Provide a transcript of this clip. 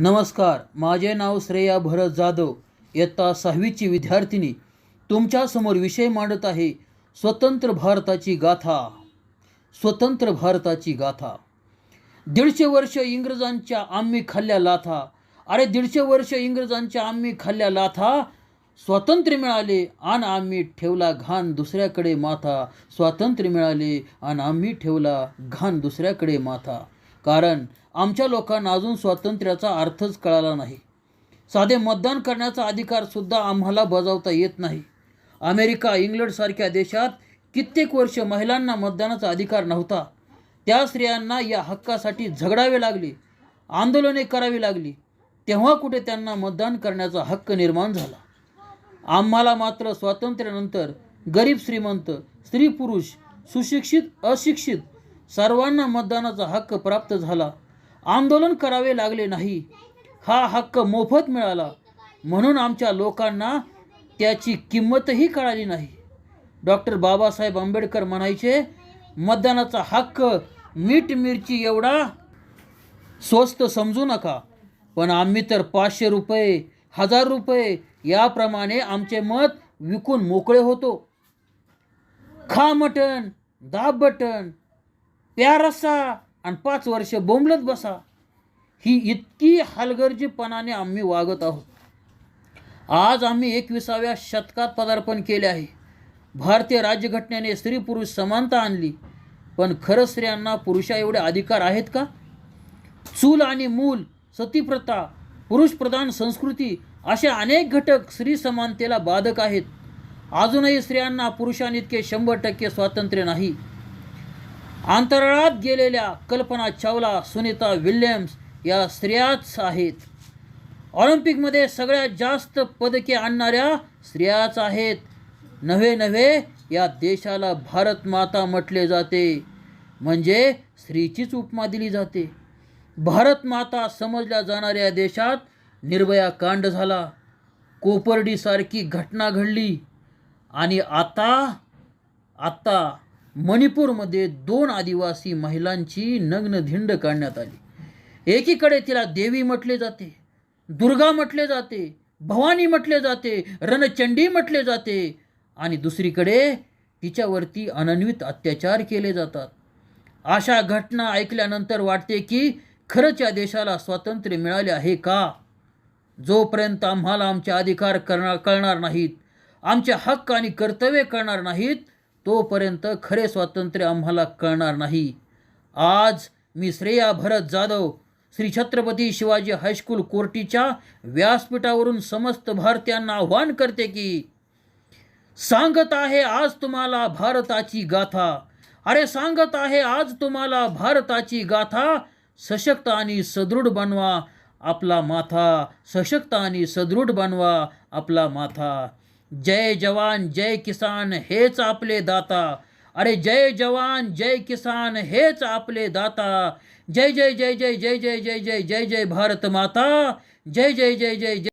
नमस्कार माझे नाव श्रेया भरत जाधव इयत्ता सहावीची विद्यार्थिनी. तुमच्यासमोर विषय मांडत आहे स्वतंत्र भारताची गाथा. स्वतंत्र भारताची गाथा. दीडशे वर्ष इंग्रजांच्या आम्ही खाल्ल्या लाथा. अरे दीडशे वर्ष इंग्रजांच्या आम्ही खाल्ल्या लाथा. स्वातंत्र्य मिळाले आणि आम्ही ठेवला घाण दुसऱ्याकडे माथा. स्वातंत्र्य मिळाले आणि आम्ही ठेवला घाण दुसऱ्याकडे माथा. कारण आमच्या लोकांना अजून स्वातंत्र्याचा अर्थच कळाला नाही. साधे मतदान करण्याचा अधिकारसुद्धा आम्हाला बजावता येत नाही. अमेरिका इंग्लंडसारख्या देशात कित्येक वर्ष महिलांना मतदानाचा अधिकार नव्हता. त्या स्त्रियांना या हक्कासाठी झगडावे लागले आंदोलने करावी लागली. तेव्हा कुठे त्यांना मतदान करण्याचा हक्क निर्माण झाला. आम्हाला मात्र स्वातंत्र्यानंतर गरीब श्रीमंत स्त्री पुरुष सुशिक्षित अशिक्षित सर्वांना मतदानाचा हक्क प्राप्त झाला. आंदोलन करावे लागले नाही. हा हक्क मोफत मिळाला. म्हणून आमच्या लोकांना त्याची किंमतही कळाली नाही. डॉक्टर बाबासाहेब आंबेडकर म्हणायचे मतदानाचा हक्क मीठ मिरची एवढा स्वस्त समजू नका. पण आम्ही तर पाचशे रुपये हजार रुपये याप्रमाणे आमचे मत विकून मोकळे होतो. खा मटण दाब बटन प्या रस्सा आणि पाच वर्ष बोंबलत बसा. ही इतकी हलगर्जीपणाने आम्ही वागत आहोत. आज आम्ही एकविसाव्या शतकात पदार्पण केले आहे. भारतीय राज्यघटनेने स्त्री पुरुष समानता आणली. पण खरं स्त्रियांना पुरुषा एवढे अधिकार आहेत का? चूल आणि मूल सतीप्रथा पुरुषप्रधान संस्कृती असे अनेक घटक स्त्री समानतेला बाधक आहेत. अजूनही स्त्रियांना पुरुषांइतके शंभर टक्के स्वातंत्र्य नाही. अंतराळात गेलेल्या कल्पना चावला सुनीता विल्यम्स या स्त्रियाच आहेत. ऑलिम्पिकमध्ये सगळ्यात जास्त पदके आणणाऱ्या स्त्रियाच आहेत. नव्हे नव्हे या देशाला भारत माता म्हटले जाते. म्हणजे स्त्रीचीच उपमा दिली जाते. भारत माता समजल्या जाणाऱ्या देशात निर्भया कांड झाला. कोपर्डीसारखी घटना घडली. आणि आता आता मणिपूरमध्ये दोन आदिवासी महिलांची नग्नधिंड काढण्यात आली. एकीकडे तिला देवी म्हटले जाते दुर्गा म्हटले जाते भवानी म्हटले जाते रणचंडी म्हटले जाते आणि दुसरीकडे तिच्यावरती अनन्वित अत्याचार केले जातात. अशा घटना ऐकल्यानंतर वाटते की खरंच या देशाला स्वातंत्र्य मिळाले आहे का? जोपर्यंत आम्हाला आमचे अधिकार करणार कळणार नाहीत आमचे हक्क आणि कर्तव्य कळणार नाहीत तोपर्यंत खरे स्वातंत्र्य आम्हाला कळणार नाही. आज मी श्रेया भरत जाधव श्री छत्रपती शिवाजी हायस्कूल कोर्टीच्या व्यासपीठावरून समस्त भारतीयांना आव्हान करते की सांगत आहे आज तुम्हाला भारताची गाथा. अरे सांगत आहे आज तुम्हाला भारताची गाथा. सशक्त आणि सदृढ बनवा आपला माथा. सशक्त आणि सदृढ बनवा आपला माथा. जय जवान जय किसान हेच आपले दाता. अरे जय जवान जय किसान हेच आपले दाता. जय जय जय जय जय जय जय जय जय जय भारत माता. जय जय जय जय जय